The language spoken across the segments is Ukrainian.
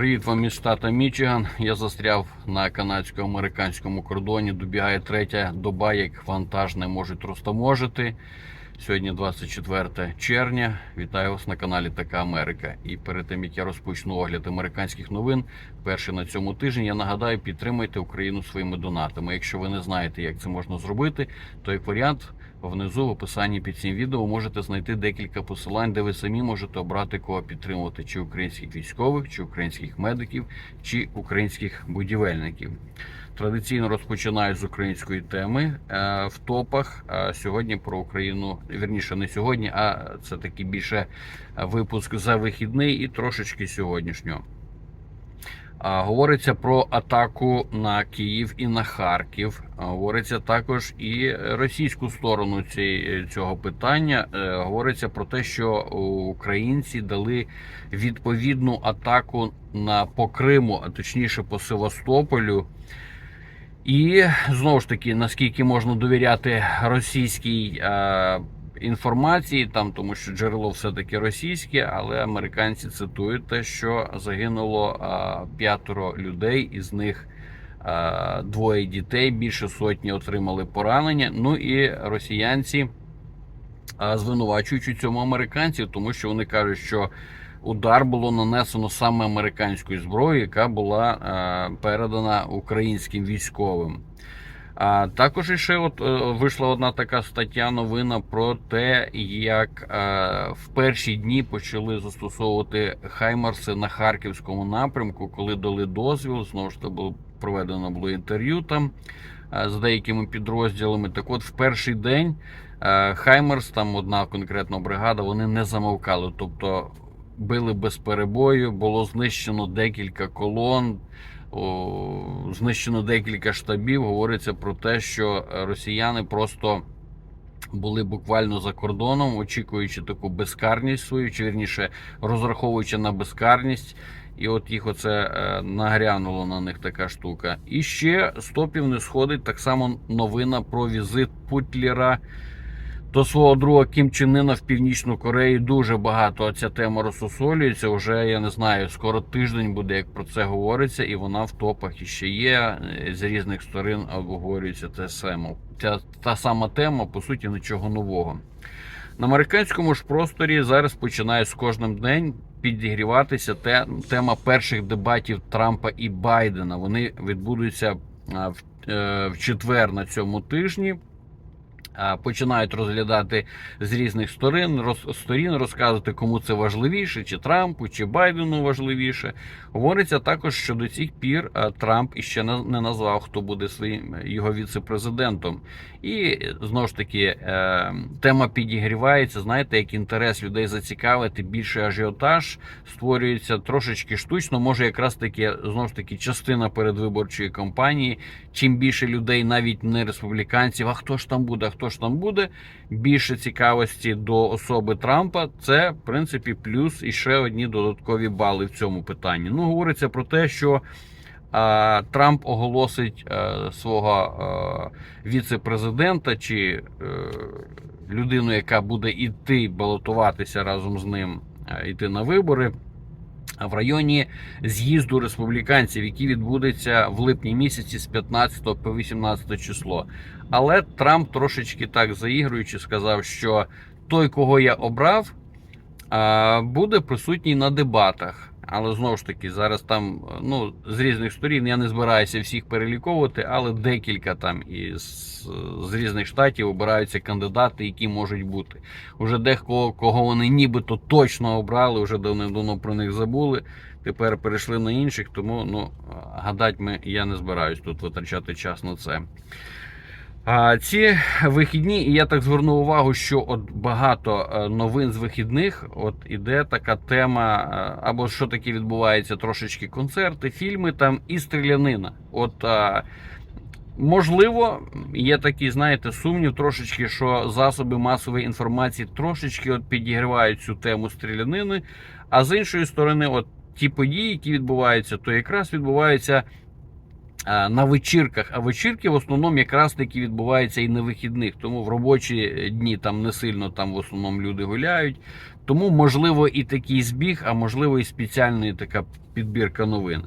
Привіт вам із штата Мічиган. Я застряв на канадсько-американському кордоні. Добігає третя доба, як вантаж не можуть розтаможити. Сьогодні 24 червня. Вітаю вас на каналі Така Америка. І перед тим як я розпочну огляд американських новин, перший на цьому тижні, я нагадаю, підтримайте Україну своїми донатами. Якщо ви не знаєте, як це можна зробити, то як варіант. Внизу в описанні під цим відео можете знайти декілька посилань, де ви самі можете обрати кого підтримувати: чи українських військових, чи українських медиків, чи українських будівельників. Традиційно розпочинаю з української теми е, в топах. А Сьогодні про Україну вірніше не сьогодні, а це такий більше випуск за вихідний і трошечки сьогоднішнього. Говориться про атаку на Київ і на Харків. Говориться також і російську сторону цього питання. Е, Говориться про те, що українці дали відповідну атаку на по Криму, а точніше по Севастополю. І знову ж таки, наскільки можна довіряти російській е, інформації, там тому що джерело все-таки російське, але американці цитують те, що загинуло е, п'ятеро людей, із них е, двоє дітей, більше сотні отримали поранення. Ну і росіянці е, звинувачують у цьому американців, тому що вони кажуть, що удар було нанесено саме американською зброєю, яка була е, передана українським військовим. А також іще от е, вийшла одна така стаття, новина про те, як е, в перші дні почали застосовувати хаймарси на харківському напрямку, коли дали дозвіл. Знову ж таки було проведено було інтерв'ю там з деякими підрозділами. Так, от в перший день Хаймерс, там одна конкретна бригада, вони не замовкали. Тобто били без перебою, було знищено декілька колон. Знищено декілька штабів. Говориться про те, що росіяни просто були буквально за кордоном, очікуючи таку безкарність свою, чи вірніше розраховуючи на безкарність. І от їх оце е, нагрянуло на них така штука. І ще з топів не сходить так само новина про візит Путлера до свого друга Кім Чен Ына в Північну Корею. Дуже багато ця тема розсусолюється. Вже я не знаю, скоро тиждень буде, як про це говориться, і вона в топах іще є. е, З різних сторон обговорюється те саме. Ця та сама тема, по суті, нічого нового. На американському ж просторі зараз починає з кожним днем підігріватися те, тема перших дебатів Трампа і Байдена. Вони відбудуться в, е, в четвер на цьому тижні. Починають розглядати з різних сторін роз, сторін, розказувати, кому це важливіше, чи Трампу, чи Байдену важливіше. Говориться також, що до цих пір Трамп іще не, назвав, хто буде своїм його віце-президентом. І знову ж таки е, тема підігрівається. Знаєте, як інтерес людей зацікавити, більше ажіотаж створюється трошечки штучно. Може, якраз таки знову ж таки частина передвиборчої кампанії. Чим більше людей, навіть не республіканців, а хто ж там буде, а хто ж там буде, більше цікавості до особи Трампа. Це в принципі плюс і ще одні додаткові бали в цьому питанні. Ну, говориться про те, що Трамп оголосить е, свого е, віце-президента чи е, людину, яка буде йти балотуватися разом з ним, е, йти на вибори. В районі з'їзду республіканців, який відбудеться в липні місяці з 15 по 18 число. Але Трамп трошечки так заігруючи, сказав, що той, кого я обрав, буде присутній на дебатах. Але знову ж таки, зараз там ну, з різних сторін я не збираюся всіх переліковувати, але декілька там із з різних штатів обираються кандидати, які можуть бути. Уже декого, кого вони нібито точно обрали, вже давно про них забули. Тепер перейшли на інших, тому ну, гадати ми, я не збираюсь тут витрачати час на це. Ці вихідні, і я так звернув увагу, що от багато е, новин з вихідних, от іде така тема, е, або що таке відбувається, трошечки концерти, фільми там і стрілянина. От можливо, є такий, знаєте, сумнів трошечки, що засоби масової інформації трошечки от підігрівають цю тему стрілянини. А з іншої сторони, от ті події, які відбуваються, то якраз відбуваються е, на вечірках. А вечірки в основному якраз таки відбуваються і на вихідних. Тому в робочі дні там не сильно там в основному люди гуляють. Тому можливо і такий збіг, а можливо і спеціальна така підбірка новин.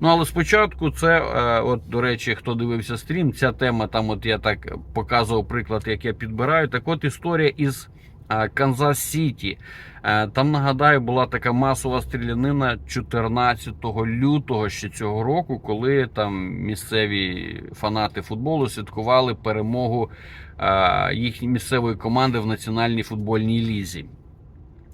Ну але спочатку це, е, от до речі, хто дивився стрім, ця тема там, от я так показував приклад, як я підбираю. Так от історія із е, Канзас Сіті. Е, Там нагадаю, була така масова стрілянина 14 лютого ще цього року, коли там місцеві фанати футболу святкували перемогу е, їхньої місцевої команди в національній футбольній лізі.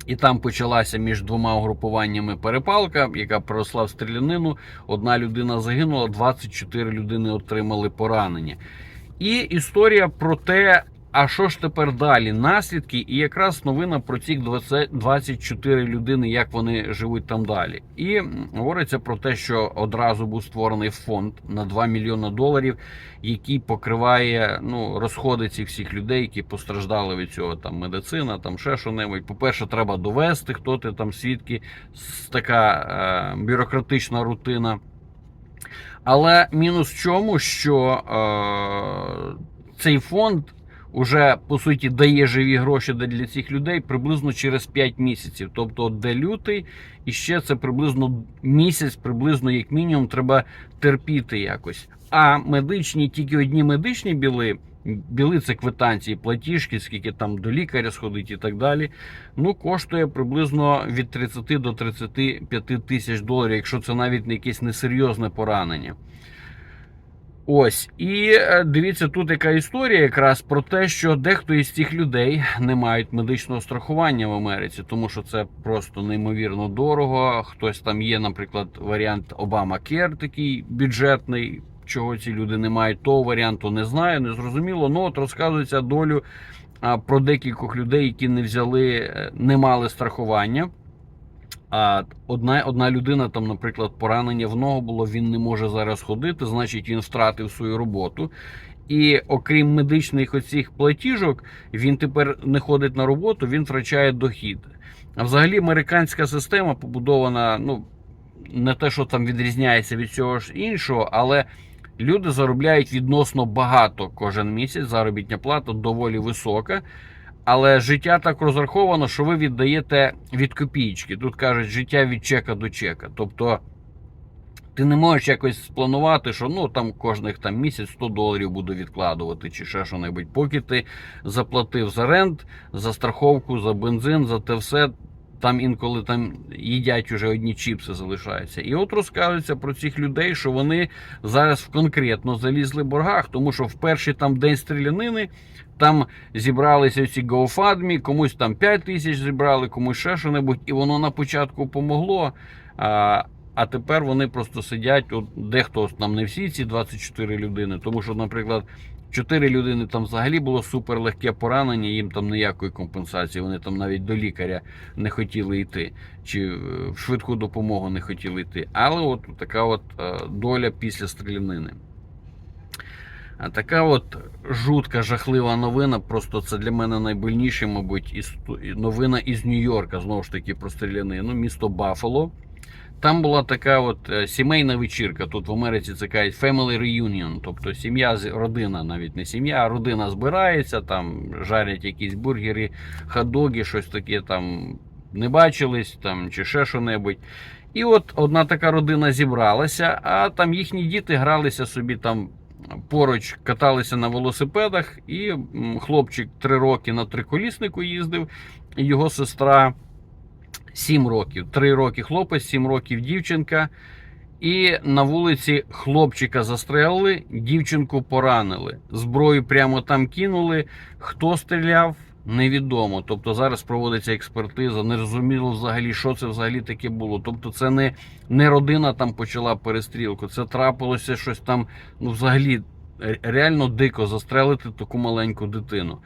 І там почалася між двома угрупуваннями перепалка, яка переросла в стрілянину. Одна людина загинула, 24 людини отримали поранення. І історія про те, а що ж тепер далі? Наслідки, і якраз новина про 20 24 людини, як вони живуть там далі. І говориться про те, що одразу був створений фонд на 2 мільйони доларів, який покриває ну, розходи цих всіх людей, які постраждали від цього. Там медицина, там ще що-небудь. По-перше, треба довести, хто ти там свідки, така е, бюрократична рутина. Але мінус в чому, що е, цей фонд уже по суті дає живі гроші для- цих людей приблизно через 5 місяців. Тобто, де лютий, і ще це приблизно місяць, приблизно як мінімум, треба терпіти якось. А медичні, тільки одні медичні біли. Біли це квитанції, платіжки, скільки там до лікаря сходить і так далі. Ну, коштує приблизно від 30 до 35 тисяч доларів, якщо це навіть не якесь несерйозне поранення. Ось, і е, дивіться, тут яка історія якраз про те, що дехто із цих людей не мають медичного страхування в Америці, тому що це просто неймовірно дорого. Хтось там є, наприклад, варіант Обама Кер, такий бюджетний. Чого ці люди не мають, того варіанту не знаю, не зрозуміло. Ну от розказується долю про декількох людей, які не взяли, е, не мали страхування. А одна, одна людина, там, наприклад, поранення в ногу було, він не може зараз ходити, значить він втратив свою роботу. І окрім медичних оцих платіжок, він тепер не ходить на роботу, він втрачає дохід. А взагалі американська система побудована, ну не те, що там відрізняється від цього ж іншого, але люди заробляють відносно багато кожен місяць. Заробітня плата доволі висока. Але життя так розраховано, що ви віддаєте від копійки. Тут кажуть, життя від чека до чека. Тобто ти не можеш якось спланувати, що ну там кожних там місяць 100 доларів буду відкладувати чи ще що-небудь. Поки ти заплатив за рент, за страховку, за бензин, за те все. Там інколи там їдять уже одні чіпси залишаються. І от розказується про цих людей, що вони зараз конкретно залізли в боргах, тому що в перший там день стрілянини там зібралися ці GoFundMe, комусь там 5 тисяч зібрали, комусь ще що-небудь, і воно на початку помогло. А, а тепер вони просто сидять. От дехто там не всі ці 24 людини, тому що, наприклад, 4 людини там взагалі було суперлегке поранення, їм там ніякої компенсації. Вони там навіть до лікаря не хотіли йти, чи е, в швидку допомогу не хотіли йти. Але от така от е, доля після стрілянини. А така от жутка, жахлива новина. Просто це для мене найбольніше, мабуть, іс- новина із Нью-Йорка, знову ж таки, про стрілянину, місто Баффало. Там була така от е, сімейна вечірка. Тут в Америці це кажуть Family Reunion, тобто сім'я, родина, навіть не сім'я, а родина збирається, там жарять якісь бургери, хот-доги, щось таке там не бачились, там чи ще що-небудь. І от одна така родина зібралася, а там їхні діти гралися собі там поруч, каталися на велосипедах, і хлопчик три роки на триколіснику їздив, і його сестра 7 років. 3 роки хлопець, 7 років дівчинка. І на вулиці хлопчика застрелили, дівчинку поранили. Зброю прямо там кинули. Хто стріляв, невідомо. Тобто зараз проводиться експертиза, не зрозуміло взагалі, що це взагалі таке було. Тобто, це не, не родина там почала перестрілку, це трапилося щось там, ну взагалі реально дико застрелити таку маленьку дитину.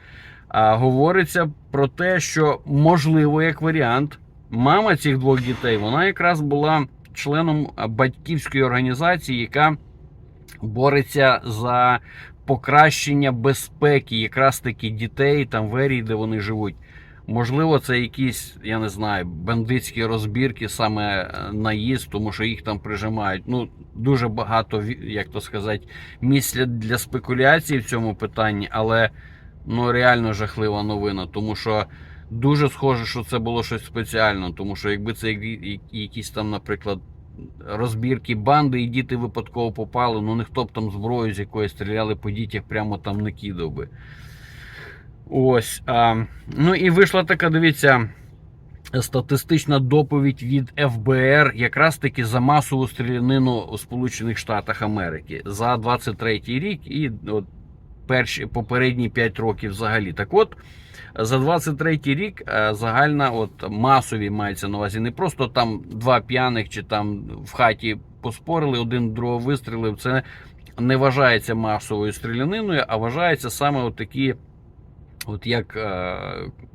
А говориться про те, що можливо, як варіант, мама цих двох дітей, вона якраз була членом батьківської організації, яка бореться за покращення безпеки якраз таки дітей там в ерії, де вони живуть. Можливо, це якісь, я не знаю, бандитські розбірки, саме е, наїзд, тому що їх там прижимають. Ну, дуже багато, як то сказати, місця для спекуляцій в цьому питанні, але ну реально жахлива новина, тому що дуже схоже, що це було щось спеціально, тому що якби це якісь там, наприклад, розбірки банди, і діти випадково попали, ну ніхто б там зброю, з якої стріляли по дітях, прямо там не кидав би. Ось. А, ну і вийшла така, дивіться. Статистична доповідь від ФБР якраз таки за масову стрілянину у Сполучених Штатах Америки за 23 рік і от перші попередні 5 років взагалі. Так от, за 23 рік е, загальна от масові мається на увазі не просто там два п'яних чи там в хаті поспорили, один другого вистрілив. Це не вважається масовою стріляниною, а вважається саме от такі. От як е,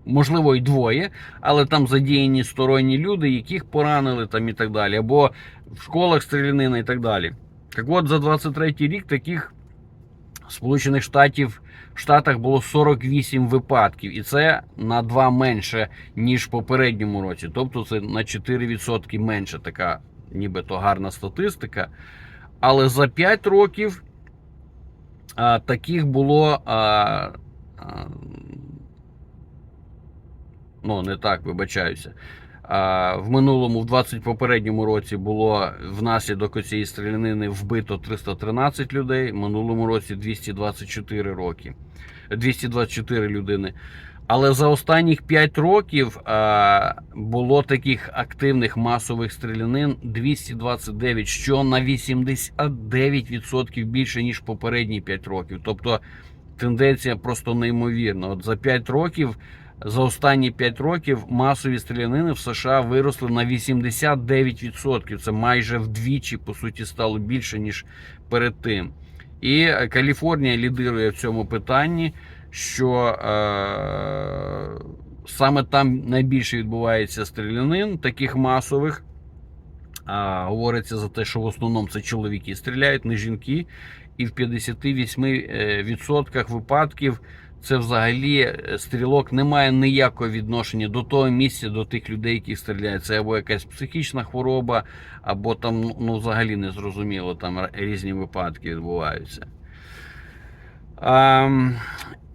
можливо і двоє, але там задіяні сторонні люди, яких поранили там і так далі, або в школах стрілянина і так далі. Так от за 23 рік таких Сполучених Штатів в Штатах було 48 випадків, і це на 2 менше, ніж в попередньому році. Тобто це на 4% менше така, нібито гарна статистика. Але за 5 років а, таких було. А, а, ну, не так, вибачаюся. В минулому, в 20 попередньому році було внаслідок цієї стрілянини вбито 313 людей, в минулому році 224 роки. 224 людини. Але за останніх 5 років було таких активних масових стрілянин 229, що на 89% більше, ніж попередні 5 років. Тобто тенденція просто неймовірна. От за 5 років, за останні 5 років масові стрілянини в США виросли на 89%. Це майже вдвічі, по суті, стало більше, ніж перед тим. І Каліфорнія лідирує в цьому питанні, що е, саме там найбільше відбувається стрілянин, таких масових. А, говориться за те, що в основному це чоловіки стріляють, не жінки. І в 58% випадків це взагалі е, стрілок не має ніякого відношення до того місця, до тих людей, які стріляють. Це або якась психічна хвороба, або там ну, взагалі не зрозуміло, там різні випадки відбуваються. А,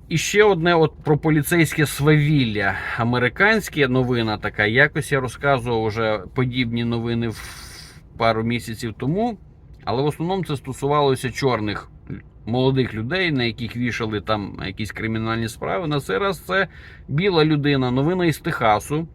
і ще одне от про поліцейське свавілля. Американське новина така. Якось я розказував вже подібні новини в пару місяців тому. Але в основному це стосувалося чорних молодих людей, на яких вішали там якісь кримінальні справи. На цей раз це біла людина, новина із Техасу.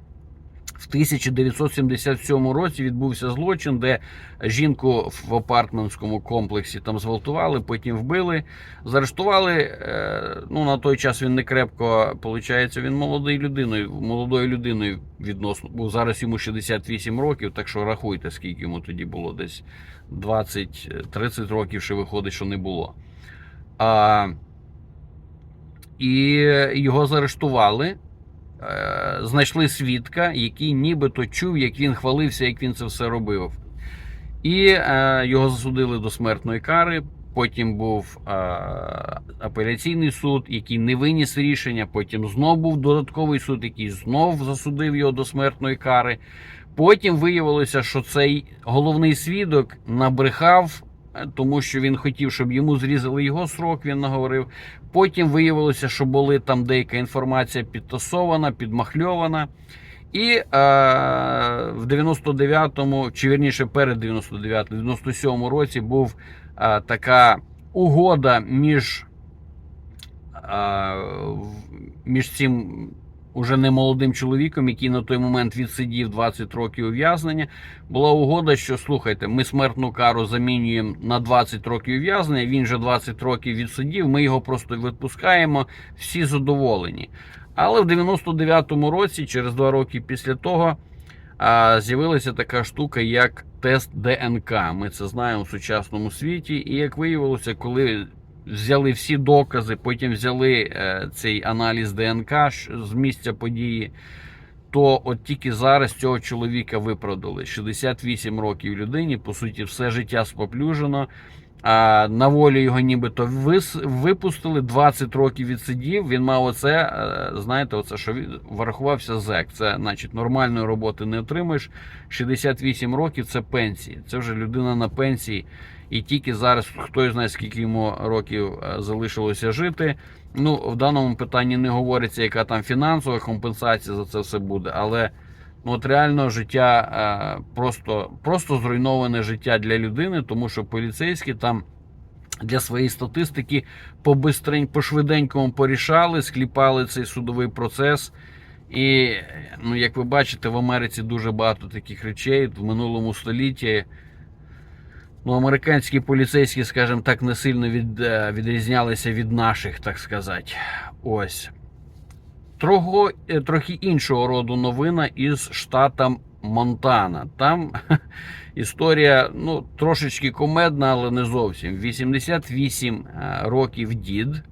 В 1977 році відбувся злочин, де жінку в апартментському комплексі там зґвалтували, потім вбили, заарештували. е, Ну на той час він не крепко, виходить, він молодою людиною, молодою людиною відносно. Бо зараз йому 68 років, так що рахуйте, скільки йому тоді було десь 20-30 років, ще виходить, що не було. А, і його заарештували. Е, знайшли свідка, який нібито чув, як він хвалився, як він це все робив. І е, його засудили до смертної кари. Потім був е, апеляційний суд, який не виніс рішення. Потім знов був додатковий суд, який знов засудив його до смертної кари. Потім виявилося, що цей головний свідок набрехав, тому що він хотів, щоб йому зрізали його срок. Він наговорив. Потім виявилося, що були там деяка інформація підтасована, підмахльована. І е, в 99-му, чи вірніше перед 99-му, 97-му році був е, така угода між, е, між цим уже немолодим чоловіком, який на той момент відсидів 20 років ув'язнення. Була угода, що слухайте, ми смертну кару замінюємо на 20 років ув'язнення. Він же 20 років відсидів. Ми його просто відпускаємо. Всі задоволені. Але в 99-му році, через два роки після того, з'явилася така штука, як тест ДНК. Ми це знаємо в сучасному світі. І як виявилося, коли взяли всі докази, потім взяли е, цей аналіз ДНК з місця події, то от тільки зараз цього чоловіка виправдали. 68 років людині, по суті, все життя споплюжено. А на волю його нібито вис- випустили, 20 років відсидів. Він мав оце, е, знаєте, оце, що він врахувався зек. Це значить нормальної роботи не отримаєш. 68 років це пенсії. Це вже людина на пенсії. І тільки зараз хто знає, скільки йому років е, залишилося жити. Ну, в даному питанні не говориться, яка там фінансова компенсація за це все буде, але ну, от реально життя е, просто, просто зруйноване життя для людини, тому що поліцейські там для своєї статистики побистрень, по-швиденькому порішали, скліпали цей судовий процес. І, ну, як ви бачите, в Америці дуже багато таких речей. В минулому столітті ну, американські поліцейські, скажімо так, не сильно від, е, відрізнялися від наших, так сказати. Ось. Трохи, е, трохи іншого роду новина із штатом Монтана. Там історія ну, трошечки комедна, але не зовсім. 88 е, років дід,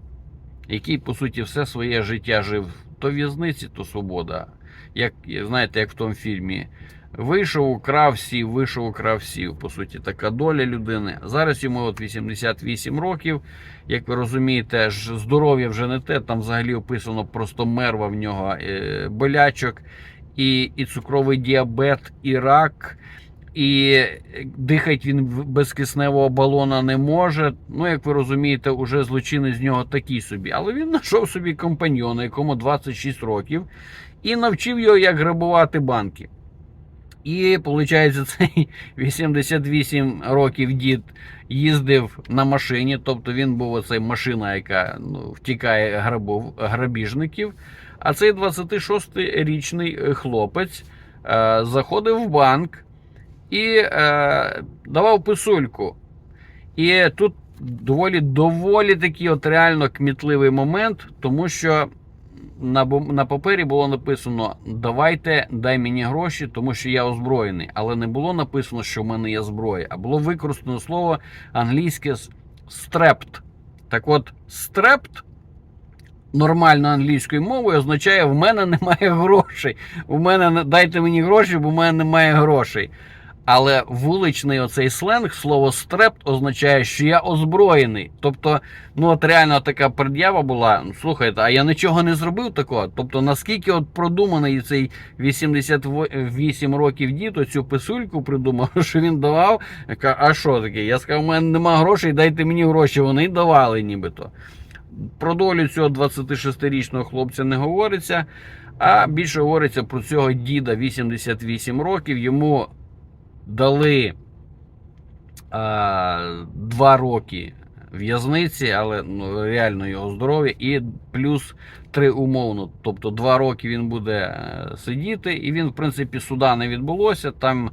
який, по суті, все своє життя жив то в'язниці, то свобода. Як, знаєте, як в тому фільмі. Вийшов, украв сів, вийшов, украв сів. По суті, така доля людини. Зараз йому от 88 років. Як ви розумієте, здоров'я вже не те. Там взагалі описано просто мерва в нього е, болячок, і, і цукровий діабет, і рак. І дихати він в- без кисневого балона не може. Ну, як ви розумієте, уже злочинець з нього такий собі. Але він знайшов собі компаньйона, якому 26 років, і навчив його, як грабувати банки. І, виходить, цей 88 років дід їздив на машині, тобто він був оцей машина, яка ну, втікає грабов, грабіжників. А цей 26-річний хлопець е, заходив в банк і е, давав писульку. І тут доволі доволі такий от реально кмітливий момент, тому що на, на папері було написано Давайте, дай мені гроші, тому що я озброєний. Але не було написано, що в мене є зброя, а було використано слово англійське с- «стрепть». Так от, стрепт нормально англійською мовою означає в мене немає грошей. У мене не- дайте мені гроші, бо в мене немає грошей. Але вуличний оцей сленг, слово стрепт означає, що я озброєний. Тобто, ну от реально така пред'ява була. Ну, Слухайте, а я нічого не зробив такого. Тобто, наскільки от продуманий цей 88 років дід оцю писульку придумав, що він давав. Я кажу, а що таке? Я сказав, у мене нема грошей, дайте мені гроші. Вони давали нібито. Про долю цього 26-річного хлопця не говориться, а більше говориться про цього діда 88 років. Йому дали а, 2 роки в'язниці, але ну, реально його здоров'я, і плюс 3 умовно. Тобто 2 роки він буде е, сидіти, і він, в принципі, суда не відбулося. Там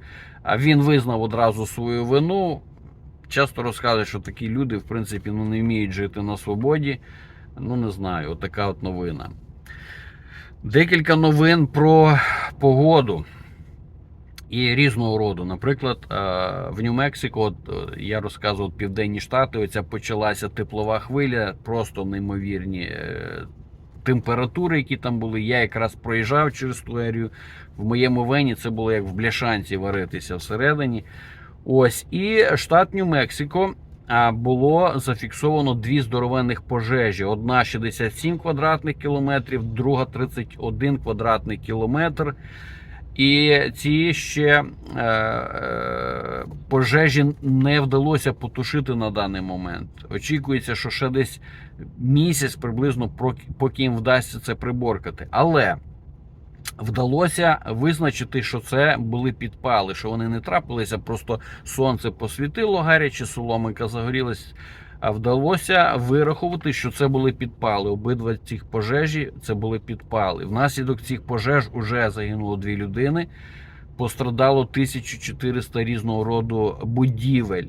він визнав одразу свою вину. Часто розказують, що такі люди, в принципі, ну, не вміють жити на свободі. Ну, не знаю, от така от новина. Декілька новин про погоду і різного роду. Наприклад, е, в Нью-Мексико, е, я розказував Південні Штати, оця почалася теплова хвиля, просто неймовірні е, температури, які там були. Я якраз проїжджав через ту ерію. В моєму вені це було як в бляшанці варитися всередині. Ось, і штат Нью-Мексико. Було зафіксовано дві здоровенних пожежі: одна 67 квадратних кілометрів, друга 31 квадратний кілометр. І ці ще е, е, пожежі не вдалося потушити на даний момент. Очікується, що ще десь місяць приблизно поки їм вдасться це приборкати. Але вдалося визначити, що це були підпали, що вони не трапилися, просто сонце посвітило гаряче, соломинка загорілась. Вдалося вирахувати, що це були підпали. Обидва цих пожежі це були підпали. Внаслідок цих пожеж уже загинуло дві людини. Пострадало 1400 різного роду будівель.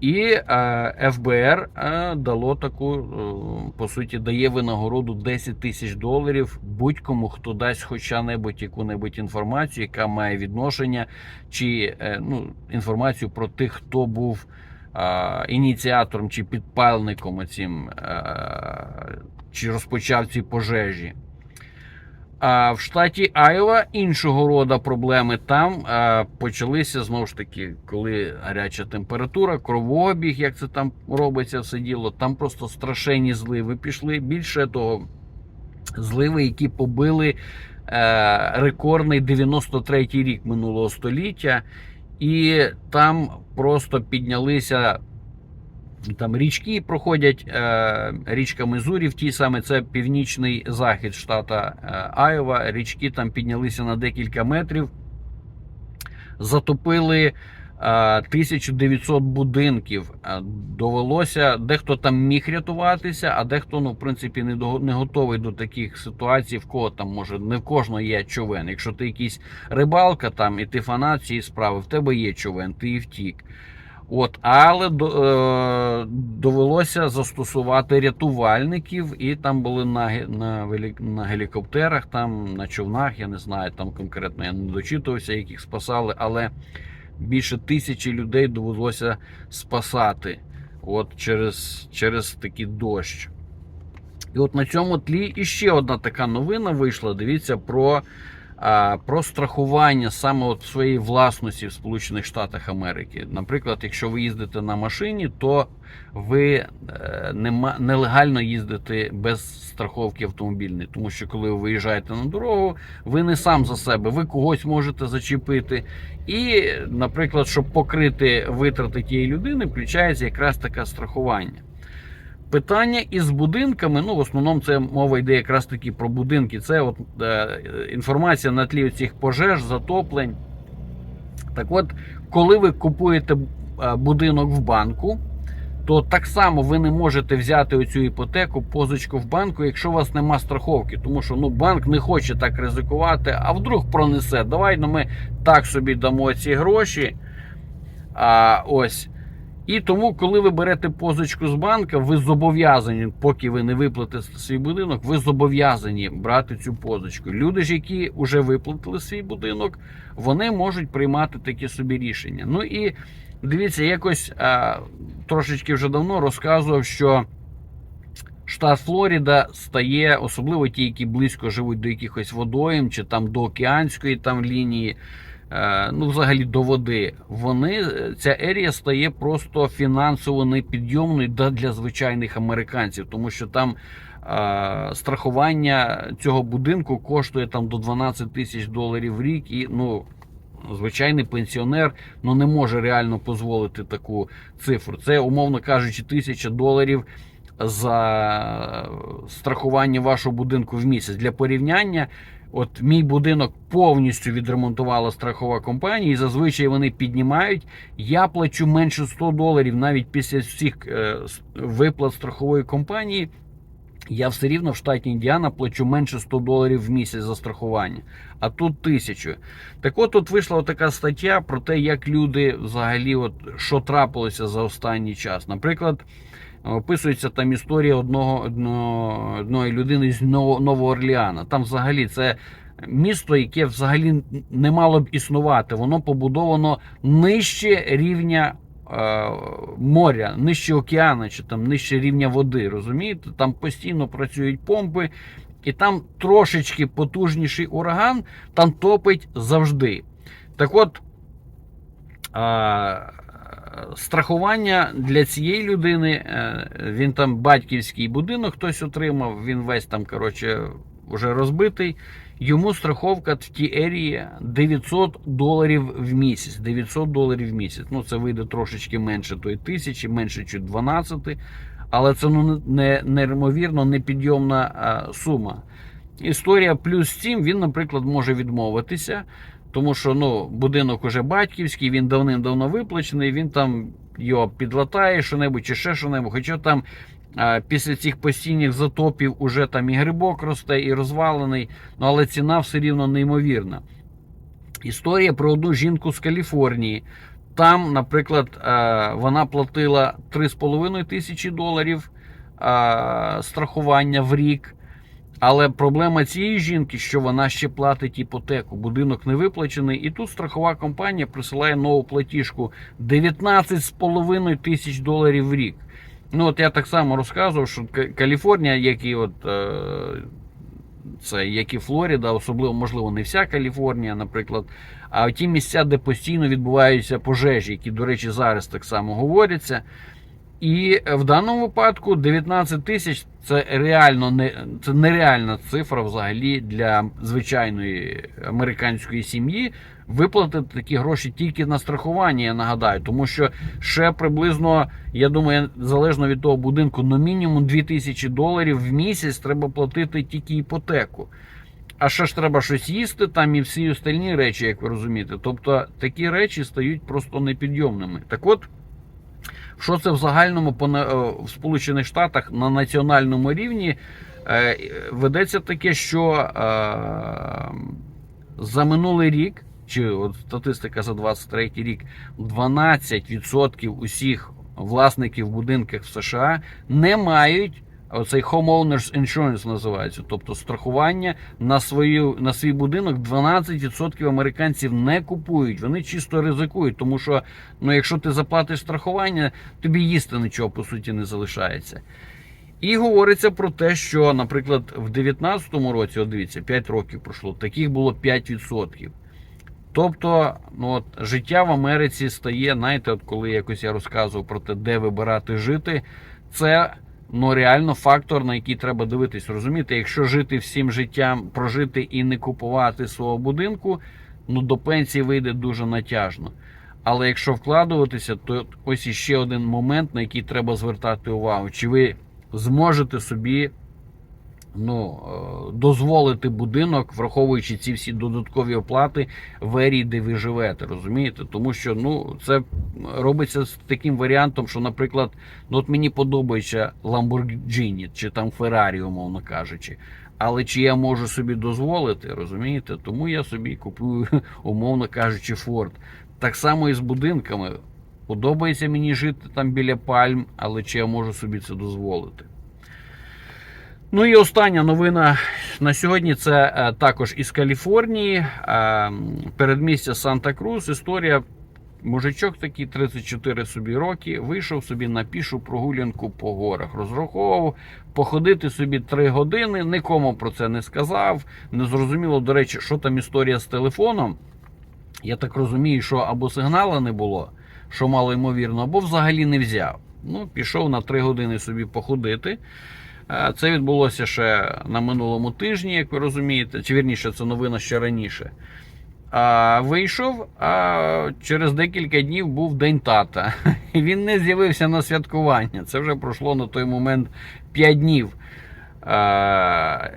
І е, ФБР е, дало таку, е, по суті, дає винагороду 10 тисяч доларів будь-кому, хто дасть хоча-небудь яку-небудь інформацію, яка має відношення, чи ну, інформацію про тих, хто був ініціатором чи підпальником цим, е, чи розпочав ці пожежі. А в штаті Айова іншого роду проблеми. Там е, почалися знову ж таки, коли гаряча температура, кровообіг, як це там робиться все діло. Там просто страшенні зливи пішли. Більше того, зливи, які побили е, рекордний 93-й рік минулого століття, і там просто піднялися. Там річки проходять е, річка Мизурі, в тій саме це північний захід штата е, Айова. Річки там піднялися на декілька метрів, затопили 1900 будинків. Е, Довелося, дехто там міг рятуватися, а дехто, ну, в принципі, не, до, не готовий до таких ситуацій, в кого там може не в кожного є човен. Якщо ти якийсь рибалка там і ти фанат цієї справи, в тебе є човен, ти і втік. От, але е, довелося застосувати рятувальників, і там були на, на, на гелікоптерах, там на човнах, я не знаю, там конкретно я не дочитувався, яких спасали, але більше тисячі людей довелося спасати от через, через такий дощ. І от на цьому тлі іще одна така новина вийшла. Дивіться про, про страхування саме от своєї власності в Сполучених Штатах Америки. Наприклад, якщо ви їздите на машині, то ви е, нелегально їздите без страховки автомобільної. Тому що коли ви виїжджаєте на дорогу, ви не сам за себе, ви когось можете зачепити. І, наприклад, щоб покрити витрати тієї людини, включається якраз таке страхування. Питання із будинками, ну в основному це мова йде якраз таки про будинки. Це от е, інформація на тлі цих пожеж, затоплень. Так от, коли ви купуєте е, будинок в банку, то так само ви не можете взяти оцю іпотеку, позичку в банку, якщо у вас нема страховки. Тому що ну, банк не хоче так ризикувати, а вдруг пронесе. Давай ну, ми так собі дамо ці гроші. А, ось. І тому, коли ви берете позичку з банка, ви зобов'язані, поки ви не виплатите свій будинок, ви зобов'язані брати цю позичку. Люди ж, які вже виплатили свій будинок, вони можуть приймати такі собі рішення. Ну і дивіться, якось а, трошечки вже давно розказував, що штат Флоріда стає, особливо ті, які близько живуть до якихось водойм чи там до океанської там лінії. Е, Ну, взагалі до води, вони ця ерія стає просто фінансово непідйомною для звичайних американців, тому що там е, страхування цього будинку коштує там до 12 тисяч доларів в рік, і ну. Звичайний пенсіонер ну не може реально дозволити таку цифру. Це, умовно кажучи, тисяча доларів за страхування вашого будинку в місяць. Для порівняння, от мій будинок повністю відремонтувала страхова компанія, і зазвичай вони піднімають. Я плачу менше 100 доларів навіть після всіх е, виплат страхової компанії. Я все рівно в штаті Індіана плачу менше 100 доларів в місяць за страхування, а тут тисячу. Так от тут вийшла така стаття про те, як люди взагалі, от, що трапилося за останній час. Наприклад, описується там історія одного, одного, одної людини з Нового Орлеана. Там взагалі це місто, яке взагалі не мало б існувати. Воно побудовано нижче рівня. е, Моря, нижче океану, чи там нижче рівня води, розумієте? Там постійно працюють помпи, і там трошечки потужніший ураган, там топить завжди. Так от, а, страхування для цієї людини, е, він там батьківський будинок хтось отримав, він весь там, коротше, вже розбитий. Йому страховка в тій ерії 900 доларів в місяць. 900 доларів в місяць. Ну, це вийде трошечки менше тої тисячі, менше чи 12. Але це ну, не, неймовірно непідйомна а, сума. Історія плюс 7, він, наприклад, може відмовитися, тому що ну, будинок уже батьківський, він давним-давно виплачений, він там його підлатає що-небудь чи ще що-небудь. Хоча там а, після цих постійних затопів уже там і грибок росте, і розвалений, ну, але ціна все рівно неймовірна. Історія про одну жінку з Каліфорнії. Там, наприклад, вона платила 3,5 тисячі доларів страхування в рік. Але проблема цієї жінки, що вона ще платить іпотеку, будинок не виплачений, і тут страхова компанія присилає нову платіжку 19,5 тисяч доларів в рік. Ну от я так само розказував, що Каліфорнія, як і от е, це як і Флоріда, особливо, можливо, не вся Каліфорнія, наприклад. А ті місця, де постійно відбуваються пожежі, які, до речі, зараз так само говоряться. І в даному випадку 19 тисяч це реально не це нереальна цифра взагалі для звичайної американської сім'ї. Виплатити такі гроші тільки на страхування, я нагадаю, тому що ще приблизно, я думаю, залежно від того будинку, ну мінімум 2000 доларів в місяць треба платити тільки іпотеку. А ще ж треба щось їсти там і всі остальні речі, як ви розумієте. Тобто такі речі стають просто непідйомними. Так от. Що це в загальному е, в Сполучених Штатах на національному рівні е, ведеться таке, що е, за минулий рік, чи от статистика за 23 рік, 12% усіх власників будинків в США не мають. Оцей homeowners insurance називається, тобто страхування на свою на свій будинок 12% американців не купують. Вони чисто ризикують, тому що ну, якщо ти заплатиш страхування, тобі їсти нічого по суті не залишається. І говориться про те, що, наприклад, в 2019 році, от дивіться, 5 років пройшло, таких було 5%. Тобто, ну от життя в Америці стає, знаєте, от коли якось я розказував про те, де вибирати жити, це ну реально фактор, на який треба дивитись. Розумієте, якщо жити всім життям, прожити і не купувати свого будинку, ну до пенсії вийде дуже натяжно. Але якщо вкладуватися, то ось іще один момент, на який треба звертати увагу. Чи ви зможете собі ну, е, дозволити будинок, враховуючи ці всі додаткові оплати в ерії, де ви живете, розумієте? Тому що ну, це робиться з таким варіантом, що, наприклад, ну, от мені подобається Lamborghini чи там Ferrari, умовно кажучи. Але чи я можу собі дозволити, розумієте? Тому я собі купую, умовно кажучи, Ford. Так само і з будинками. Подобається мені жити там біля пальм, але чи я можу собі це дозволити? Ну і остання новина на сьогодні це е, також із Каліфорнії, е, передмістя Санта-Крус. Історія. Мужичок такий 34 собі роки, вийшов собі на пішу прогулянку по горах. Розраховував походити собі 3 години, нікому про це не сказав. Не зрозуміло, до речі, що там історія з телефоном. Я так розумію, що або сигнала не було, що мало ймовірно, або взагалі не взяв. Ну, пішов на 3 години собі походити. Е, Це відбулося ще на минулому тижні, як ви розумієте, чи вірніше, це новина ще раніше. А, вийшов, а через декілька днів був день тата. Він не з'явився на святкування. Це вже пройшло на той момент 5 днів. А,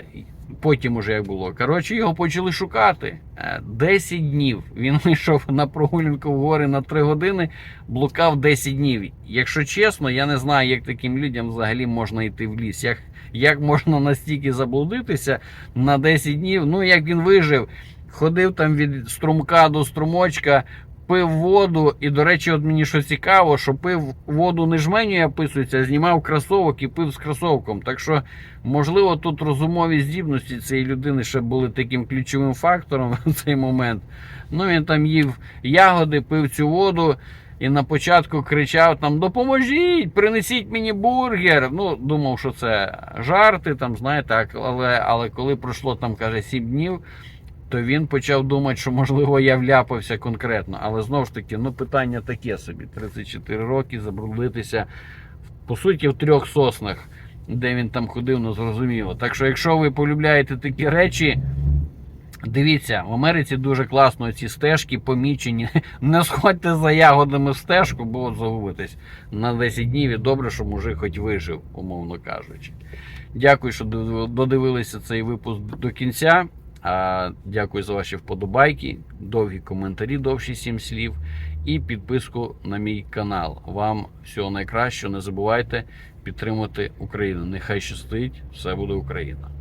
потім уже як було. Коротше, його почали шукати. Е, 10 днів. Він вийшов на прогулянку в гори на 3 години, блукав 10 днів. Якщо чесно, я не знаю, як таким людям взагалі можна йти в ліс. Як, як можна настільки заблудитися на 10 днів. Ну, як він вижив, ходив там від струмка до струмочка. Пив воду, і, до речі, от мені що цікаво, що пив воду не жменю описується, а знімав кросовок і пив з кросовком. Так що, можливо, тут розумові здібності цієї людини ще були таким ключовим фактором в цей момент. Ну, він там їв ягоди, пив цю воду і на початку кричав там: Допоможіть, принесіть мені бургер. Ну, думав, що це жарти, там, знаєте, але, але коли пройшло там, каже, 7 днів то він почав думати, що можливо я вляпався конкретно. Але знову ж таки, ну питання таке собі: 34 роки забрудитися по суті в трьох соснах, де він там ходив, ну зрозуміло. Так що, якщо ви полюбляєте такі речі. Дивіться, в Америці дуже класно ці стежки помічені. Не сходьте за ягодами в стежку, бо от загубитесь на 10 днів і добре, що мужик хоч вижив, умовно кажучи. Дякую, що додивилися цей випуск до кінця. Дякую за ваші вподобайки, довгі коментарі, довші 7 слів, і підписку на мій канал. Вам всього найкращого. Не забувайте підтримати Україну. Нехай щастить, все буде Україна.